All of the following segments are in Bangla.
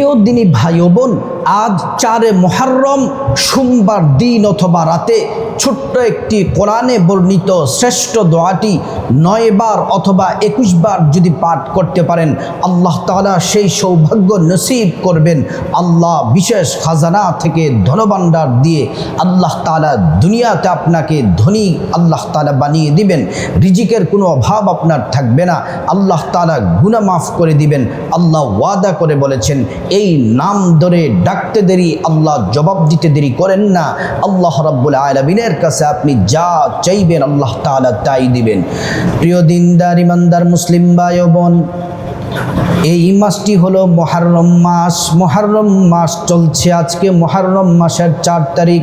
প্রিয় দিনী ভাই বোন আজ চারে মহারম সোমবার দিন অথবা রাতে ছোট্ট একটি কোরআনে বর্ণিত শ্রেষ্ঠ দোয়াটি নয়বার অথবা একুশবার যদি পাঠ করতে পারেন, আল্লাহ তাআলা সেই সৌভাগ্য নসিব করবেন। আল্লাহ বিশেষ খাজানা থেকে ধনভাণ্ডার দিয়ে আল্লাহ তাআলা দুনিয়াতে আপনাকে ধনী আল্লাহ তালা বানিয়ে দিবেন। রিজিকের কোনো অভাব আপনার থাকবে না। আল্লাহ তাআলা গুনাহ মাফ করে দিবেন। আল্লাহ ওয়াদা করে বলেছেন, এই নাম ধরে ডাকতে দেরি, আল্লাহ জবাব দিতে দেরি করেন না। আল্লাহ রাব্বুল আলমিনের কাছে আপনি যা চাইবেন, আল্লাহ তালা তাই দিবেন। প্রিয় দিনদার, ইমানদার মুসলিম ভাই বোন এই মাসটি হলো মহারম মাস। মহারম মাস চলছে আজকে, মহারম মাসের চার তারিখ।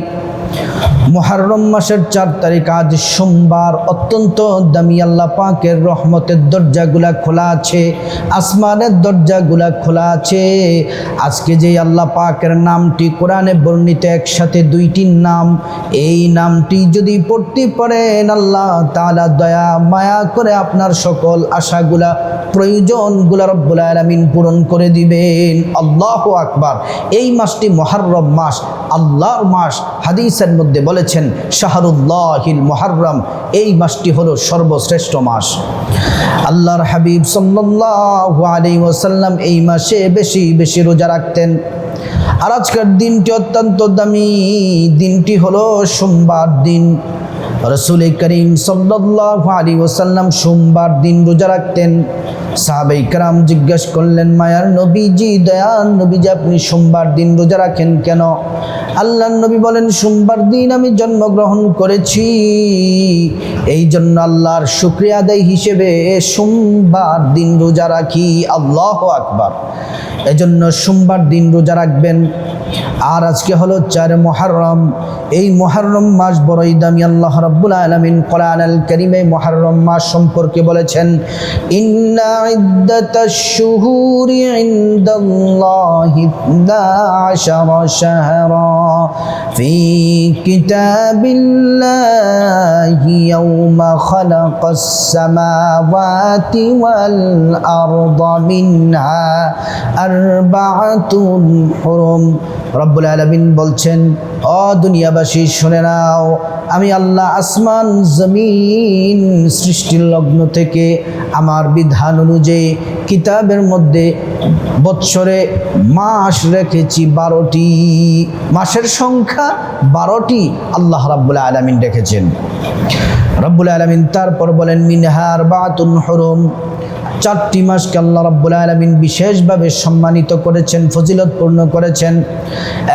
মহারম মাসের চার তারিখ আজ সোমবার অত্যন্ত দামি আল্লাহ পাকের রহমতের দরজাগুলা খোলা আছে, আসমানের দরজাগুলা খোলা আছে। আজকে যে আল্লাহ পাকের নামটি কোরআনে বর্ণিত একসাথে দুইটি নাম, এই নামটি যদি পড়তে পারেন আল্লাহ তাআলা দয়া, মায়া করে আপনার সকল আশাগুলা, প্রয়োজনগুলা রব্বুল আলামিন পূরণ করে দিবেন। আল্লাহ আকবার। এই মাসটি মহারম মাস, আল্লাহর মাস হাদিসের মধ্যে বলেছেন, শাহরুল্লাহিল মোহারম এই মাসটি হলো সর্বশ্রেষ্ঠ মাস। আল্লাহর হাবিব সাল্লাহ আলী ওসাল্লাম এই মাসে বেশি বেশি রোজা রাখতেন। আর আজকের দিনটি অত্যন্ত দামি। দিনটি হলো সোমবার দিন। রসুল করিম সাল্লাল্লাহু আলাইহি সোমবার দিন রোজা রাখতেন। সাহাবাই কারাম জিজ্ঞেস করলেন, মায়ার নবীজি দয়ান নবীজি, আপনি সোমবার দিন রোজা রাখেন কেন? আল্লাহ নবী বলেন, সোমবার দিন আমি জন্মগ্রহণ করেছি। এই জন্য আল্লাহর শুক্রিয়া আদায় হিসেবে সোমবার দিন রোজা রাখি। আল্লাহ আকবার। এজন্য সোমবার দিন রোজা রাখবেন। আর আজকে হলো চার মহারম এই মহারম মাস বড়ই দামি আল্লাহ রাব্বুল আলামিন কোরআন আল কারীমে মহারম মাস সম্পর্কে বলেছেন, ইন্না ইদ্দাতাশ শুহুরি ইনদাল্লাহি 12 শাহরা ফি কিতাবিল্লাহি ইয়াওমা খালাকাস সামাওয়াতি ওয়াল আরদা মিনহা আরবাআতুন হুরুম। রব্বুল আলমিন বলছেন, অ দুনিয়াবাসী, শুনে নাও আমি আল্লাহ আসমান, জমিন, সৃষ্টির লগ্ন থেকে আমার বিধান অনুযায়ী কিতাবের মধ্যে বৎসরে মাস রেখেছি বারোটি। মাসের সংখ্যা বারোটি আল্লাহ রাব্বুল আলমিন রেখেছেন। রব্বুল আলমিন তারপর বলেন মিনহার বাতুন হরম। চারটি মাসকে আল্লাহ রাব্বুল আলমিন বিশেষভাবে সম্মানিত করেছেন, ফজিলতপূর্ণ করেছেন।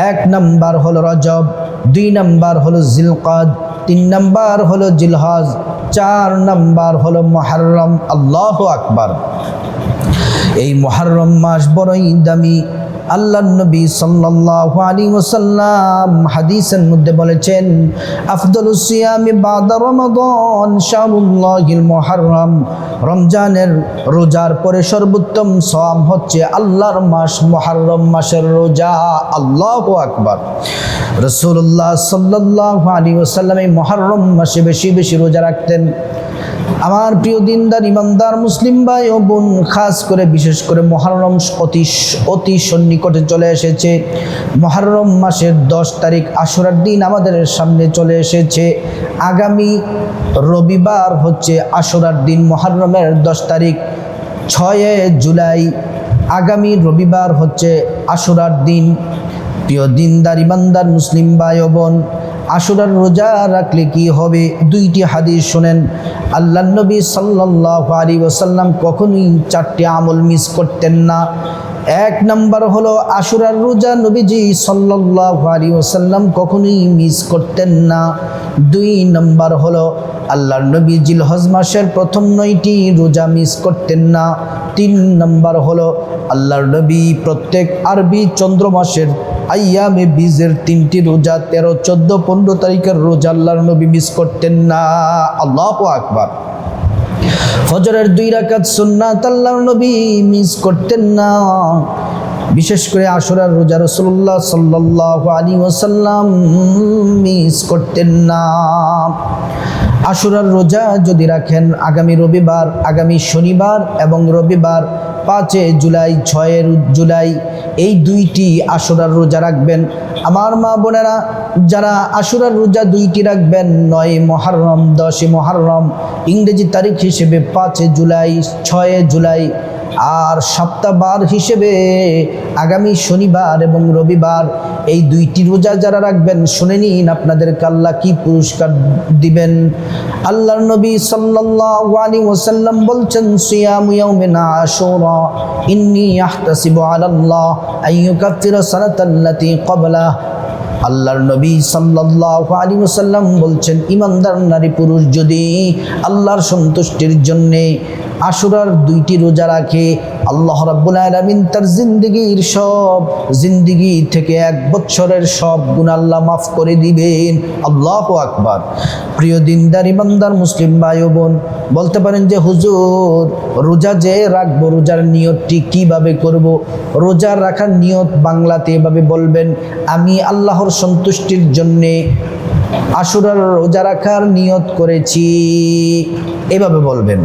এক নম্বর হল রজব। দুই নম্বর হলো জিলকাদ, তিন নাম্বার হলো জিলহজ, চার নাম্বার হলো মহারম। আল্লাহ আকবর। এই মহারম মাস বড়ই দামি। আল্লাহ নবী সাল্লাল্লাহু আলাইহি ওয়াসাল্লাম হাদিসের মধ্যে বলেছেন, আফদলুস সিয়ামি বাদা রমাদান শাহরুল্লাহিল মুহররম। রমজানের রোজার পরে সর্বোত্তম সওয়াব হচ্ছে আল্লাহর মাস, মুহররম মাসের রোজা। আল্লাহু আকবার। রাসূলুল্লাহ সাল্লাল্লাহু আলাইহি ওয়াসাল্লাম এই মুহররম মাসে বেশি বেশি রোজা রাখতেন। আমার প্রিয় দিনদার, ইমানদার, মুসলিম ভাই ও বোন, খাস করে বিশেষ করে মহারম অতি অতি সন্নিকটে চলে এসেছে। মহারম মাসের দশ তারিখ আশুরার দিন আমাদের সামনে চলে এসেছে। আগামী রবিবার হচ্ছে আশুরার দিন, মহারমের দশ তারিখ, ছয়ে জুলাই। আগামী রবিবার হচ্ছে আশুরার দিন। প্রিয় দিনদার, ইমানদার, মুসলিম ভাই ও বোন, আশুরার রোজা রাখলে কি হবে? দুইটি হাদিস শোনেন। আল্লাহ নবী সাল্লাহ আলী ওসাল্লাম কখনোই চারটি আমল মিস করতেন না। এক নাম্বার হলো আশুরার রোজা নবীজি সাল্লাহ আলী ওসাল্লাম কখনোই মিস করতেন না। দুই নম্বর হলো আল্লাহর নবী জিলহজ মাসের প্রথম নয়টি রোজা মিস করতেন না। তিন নম্বর হলো আল্লাহর নবী প্রত্যেক আরবি চন্দ্র মাসের আইয়ামে বীজের তিনটি রোজা তেরো, চোদ্দ, পনেরো তারিখের রোজা আল্লাহর নবী মিস করতেন না। আল্লাহ আকবার। ফজরের দুই রাকাত সুন্নাত আল্লাহর নবী মিস করতেন না। বিশেষ করে আশুরার রোজা রসুল্লাহ সাল্লাহ আলী ওসাল্লাম মিস করতেন না। আশুরার রোজা যদি রাখেন, আগামী রবিবার, আগামী শনিবার এবং রবিবার পাঁচে জুলাই ছয়ের জুলাই, এই দুইটি আশুরার রোজা রাখবেন। আমার মা বোনেরা, যারা আশুরার রোজা দুইটি রাখবেন, নয় মহারম, দশে মহারম, ইংরেজি তারিখ হিসেবে পাঁচে জুলাই, ছয়ে জুলাই, আর সপ্তাহবার হিসেবে আগামী শনিবার এবং রবিবার এই দুইটি রোজা যারা রাখবেন, শুনে নিন আপনাদেরকে আল্লাহ কি পুরস্কার দিবেন। আল্লাহর নবী সাল্লাল্লাহু আলাইহি ওয়াসাল্লাম বলছেন আল্লাহর নবী সাল্লাল্লাহু আলাইহি ওয়াসাল্লাম বলছেন ইমানদার নারী পুরুষ যদি আল্লাহর সন্তুষ্টির জন্যে আশুরার দুইটি রোজা রাখে। আল্লাহ রাব্বুল আলামিন তার জিন্দগির সব, জিন্দগি থেকে এক বছরের সব গুণ আল্লাহ মাফ করে দিবেন। আল্লাহ আকবার। প্রিয় দিনদার, ইমানদার মুসলিম ভাই বোন বলতে পারেন যে, হুজুর, রোজা যে রাখব, রোজার নিয়তটি কীভাবে করব? রোজা রাখার নিয়ত বাংলাতে এভাবে বলবেন, আমি আল্লাহর সন্তুষ্টির জন্যে আশুরার রোজা রাখার নিয়ত করেছি। এভাবে বলবেন।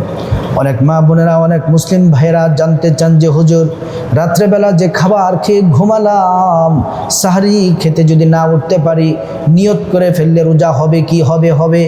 অনেক মা বোনেরা, অনেক মুসলিম ভাইরা জানতে চান যে, হুজুর, রাত্রেবেলা যে খাবার খেয়ে ঘুমালাম, সাহারি খেতে যদি না উঠতে পারি, নিয়ত করে ফেললে রোজা হবে কি, হবে হবে?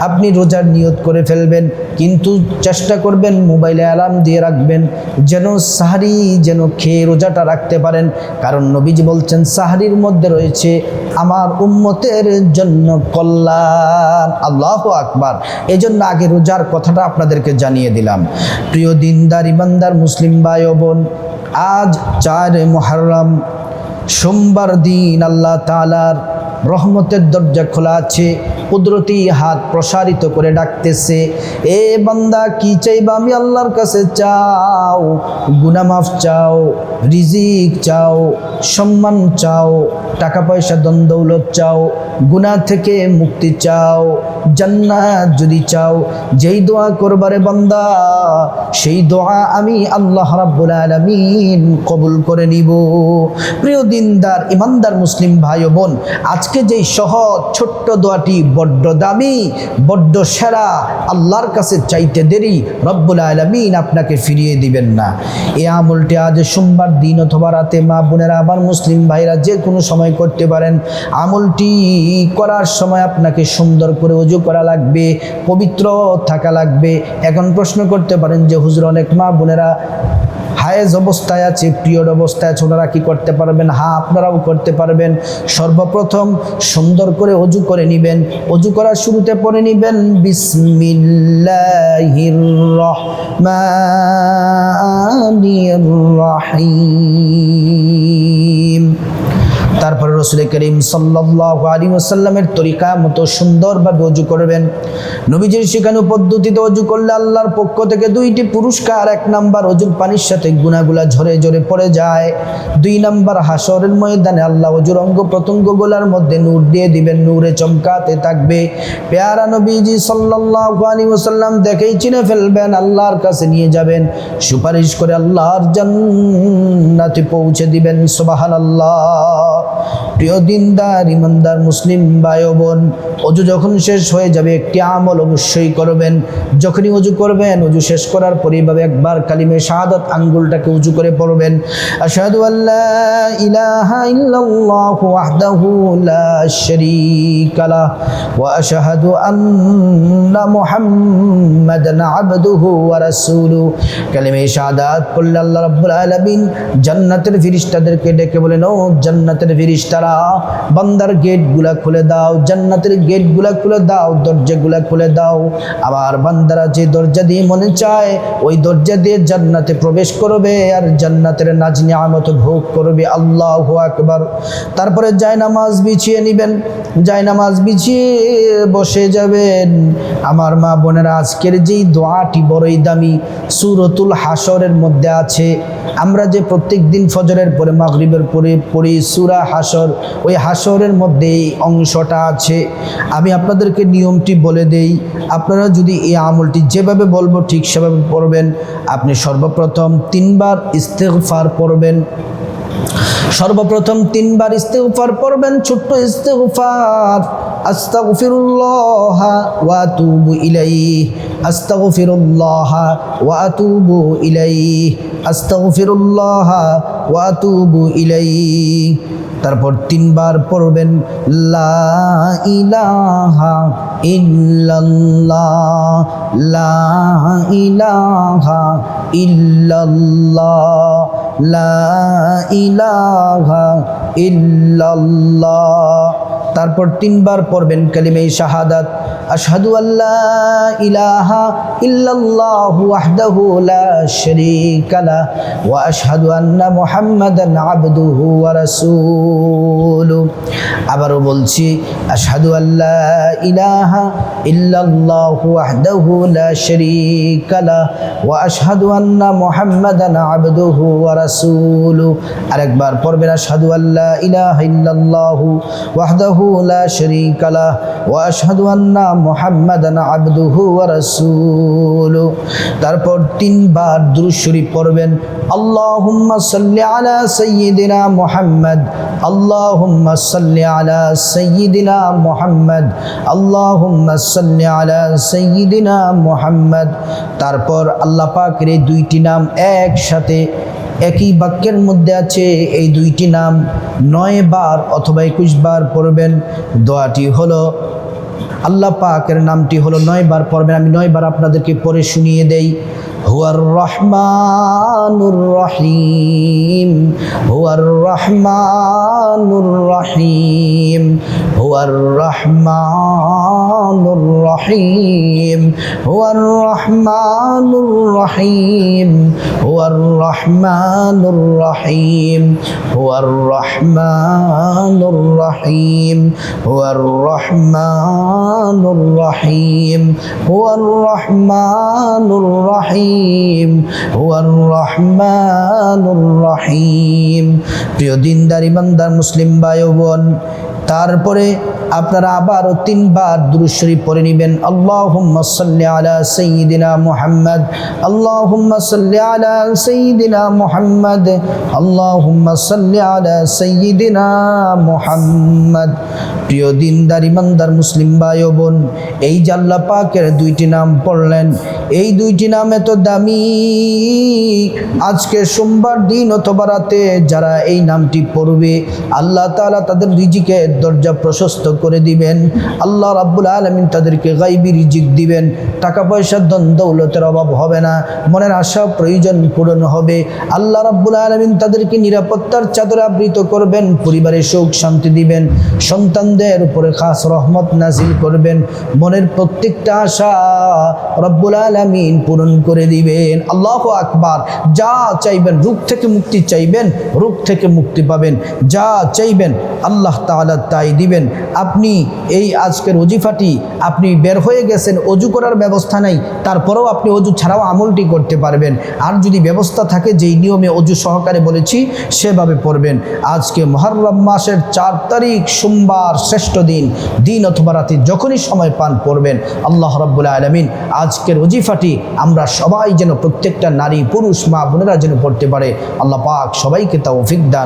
আপনি রোজার নিয়ত করে ফেলবেন, কিন্তু চেষ্টা করবেন মোবাইলে অ্যালার্ম দিয়ে রাখবেন, যেন সাহারি যেন খেয়ে রোজাটা রাখতে পারেন। কারণ নবীজি বলছেন, সাহারির মধ্যে রয়েছে আমার উম্মতের জন্য কল্যাণ। আল্লাহ আকবার। এজন্য আগে রোজার কথাটা আপনাদেরকে জানিয়ে দিলাম। প্রিয় দিনদার, ইমানদার, মুসলিম ভাই বোন আজ চার মহারম সোমবার দিন আল্লাহ তালার রহমতের দরজা খোলা আছে। কুদরতি হাত প্রসারিত করে ডাকতেছে, এ বান্দা, কি চাইবা আমি আল্লাহর কাছে চাও? গুনামাফ চাও, রিজিক চাও, সম্মান চাও, টাকা পয়সা দ্বন্দ্বৌলত চাও, গুনাহ থেকে মুক্তি চাও। জান্নাত যদি চাও, যেই দোয়া করবারে বান্দা, সেই দোয়া আমি আল্লাহ রাব্বুল আলামিন কবুল করে নিব। প্রিয় দিনদার, ইমানদার মুসলিম ভাই ও বোন, আজকে যেই সহজ, ছোট্ট দোয়াটি বড্ড দামি, বড্ড সেরা, আল্লাহর কাছে চাইতে দেরি, রব্বুল আলামিন আপনাকে ফিরিয়ে দিবেন না। এই আমলটি আজ সোমবার দিন অথবা রাতে মা বোনেরা, আবার মুসলিম ভাইরা যে কোনো সময় করতে পারেন। আমলটি করার সময় আপনাকে সুন্দর করে অজু করা লাগবে, পবিত্র থাকা লাগবে। এখন প্রশ্ন করতে পারেন যে, হুজুর, অনেক মা বোনেরা হায়েজ অবস্থায় আছে, পিরিয়ড অবস্থায় আছে, ওনারা কি করতে পারবেন? হ্যাঁ আপনারাও করতে পারবেন। সর্বপ্রথম সুন্দর করে অজু করে নেবেন। অজু করার শুরুতে পড়ে নেবেন, বিসমিল্লাহির রহিম। তারপরে রসুল করিম সাল্লাহ আলী ওসাল্লামের তরিকা মতো সুন্দরভাবে অজু করবেন। নবীজির শেখানো পদ্ধতিতে অজু করলে আল্লাহর পক্ষ থেকে দুইটি পুরস্কার, এক নাম্বার অজুর পানির সাথে গুনাগুলা ঝরে ঝরে পড়ে যায়। দুই নাম্বার হাসরের ময়দানে আল্লাহ অজুর অঙ্গ প্রত্যঙ্গ গোলার মধ্যে নূর দিয়ে দিবেন, নূরে চমকাতে থাকবে। পেয়ারা নবীজি সাল্লাহ আলী ওসাল্লাম দেখেই চিনে ফেলবেন, আল্লাহর কাছে নিয়ে যাবেন। সুপারিশ করে আল্লাহর জান্নাতে পৌঁছে দিবেন সোবাহান আল্লাহ প্রিয় দিনদার, ইমানদার মুসলিম ভাই বোন অজু যখন শেষ হয়ে যাবে, একটি আমল অবশ্যই করবেন। যখনই অজু করবেন, অজু শেষ করার পরে এইভাবে একবার কালিমে শাহাদত আঙ্গুলটাকে উঁচু করে পড়বেন। আশহাদু আল্লাহ জান্নাতের ফেরেশতাদেরকে ডেকে বলেন, ও জান্নাতের ফেরেশতারা বান্দার গেটগুলা খুলে দাও, জান্নাতের গেটগুলা খুলে দাও, দরজাগুলা খুলে দাও। আবার বান্দারা যে দরজা দিয়ে মনে চায়, ওই দরজা দিয়ে জান্নাতে প্রবেশ করবে, আর জান্নাতের নাজ নিয়ামত ভোগ করবে। আল্লাহ আকবার। তারপরে নামাজ বিছিয়ে নেবেন। নামাজ বিছিয়ে বসে যাবেন। আমার মা বোনেরা, আজকের যেই দোয়াটি বড়ই দামি, সুরতুল হাসরের মধ্যে আছে। আমরা যে প্রত্যেক দিন ফজরের পরে, মাগরিবের পরে পড়ি সুরা হাসর, ওই হাসরের মধ্যে এই অংশটা আছে। আমি আপনাদেরকে নিয়মটি বলে দেই, আপনারা যদি এই আমলটি যেভাবে বলব ঠিক সেভাবে পড়বেন। আপনি সর্বপ্রথম তিনবার ইস্তেগফার পড়বেন। সর্বপ্রথম তিনবার ইস্তেগফার পড়বেন, ছোট্ট ইস্তেগফার। আস্তাগফিরুল্লাহ আস্তাগফিরুল্লাহ ওয়া আতুবু ইলাইহি। তারপর তিনবার পড়বেন লা ইলাহা ইল্লাল্লাহ লা ইলাহা লা ইলাহা ইল্লাল্লাহ। তারপর তিনবার পড়বেন কালিমে শাহাদাত, আশহাদু আল্লাহ ইলাহা ইল্লাল্লাহু ওয়াহদাহু লা শারীকা লা, ওয়া আশহাদু আন্না মুহাম্মাদান আবদুহু ওয়া রাসূলুহু আবারও বলছি, আশহাদু আল্লাহ ইলাহা ইল্লাল্লাহু ওয়াহদাহু লা শারীকা লা, ওয়া আশহাদু আন্না মুহাম্মাদান আবদুহু ওয়া রাসূলুহু আরেকবার পড়বেন, আশহাদু আল্লাহ ইলাহা ইল্লাল্লাহু ওয়াহদাহু লা ওয়া আশহাদু আন্না মুহাম্মাদান আবদুহু ওয়া রাসূলুহু তারপর তিনবার দুরূদ শরীফ পড়বেন, আল্লাহুম্মা সাল্লি আলা সাইয়্যিদিনা মুহাম্মদ, আল্লাহুম্মা সাল্লি আলা সাইয়্যিদিনা তারপর আল্লাহ পাকের দুইটি নাম একসাথে একই বাক্যের মধ্যে আছে, এই দুইটি নাম নয় বার অথবা একুশ বার পড়বেন। দোয়াটি হলো, আল্লাহ পাকের নামটি হলো নয় বার পড়বেন। আমি নয় বার আপনাদেরকে পড়ে শুনিয়ে দেই। هو الرحمن الرحيم. هو الرحمن الرحيم. هو الرحمن الرحيم. هو الرحمن الرحيم. هو الرحمن الرحيم. هو الرحمن الرحيم. هو الرحمن الرحيم. هو الرحمن الرحيم. রহিম হুয়ার রহমানুর রহিম প্রিয় দিনদার, ইমানদার মুসলিম ভাই বোন তারপরে আপনারা আবারও তিনবার দুরুশরী পড়ে নেবেন। আল্লাহুম্মা সাল্লি আলা সাইয়্যিদিনা মুহাম্মদ। আল্লাহুম্মা সাল্লি আলা সাইয়্যিদিনা মুহাম্মদ। আল্লাহুম্মা সাল্লি আলা সাইয়্যিদিনা মুহাম্মদ। প্রিয় দিনদার, ইমানদার মুসলিম ভাই ও বোন, এই আল্লাহ পাকের দুইটি নাম পড়লেন, এই দুইটি নাম এত দামি। আজকে সোমবার দিন অথবা রাতে যারা এই নামটি পড়বে, আল্লাহ তালা তাদের রিজিকের দরজা প্রশস্ত করে দিবেন। আল্লাহ রাব্বুল আলমিন তাদেরকে গাইবি রিজিক দিবেন। টাকা পয়সার ধন দৌলতের অভাব হবে না, মনের আশা প্রয়োজন পূরণ হবে। আল্লাহ রাব্বুল আলমিন তাদেরকে নিরাপত্তার চাদরে আবৃত করবেন, পরিবারে সুখ শান্তি দিবেন সন্তানদের উপরে খাস রহমত নাজিল করবেন। মনের প্রত্যেকটা আশা রব্বুল আলমিন পূরণ করে দিবেন। আল্লাহ আকবার। যা চাইবেন রূপ থেকে মুক্তি চাইবেন রূপ থেকে মুক্তি পাবেন। যা চাইবেন আল্লাহ তাআলা তাই দিবেন। আপনি এই আজকের অজিফাটি আপনি বের হয়ে গেছেন, অজু করার ব্যবস্থা নাই, তারপরেও আপনি অজু ছাড়াও আমলটি করতে পারবেন। আর যদি ব্যবস্থা থাকে, যেই নিয়মে অজু সহকারে বলেছি, সেভাবে পড়বেন। আজকে মহরম মাসের চার তারিখ, সোমবার শ্রেষ্ঠ দিন দিন অথবা রাতে যখনই সময় পান পড়বেন, আল্লাহ রব্বুল আলমিন আজকের অজিফাটি আমরা সবাই যেন প্রত্যেকটা নারী, পুরুষ, মা, বোনেরা যেন পড়তে পারে। আল্লাহ পাক সবাইকে তা দান।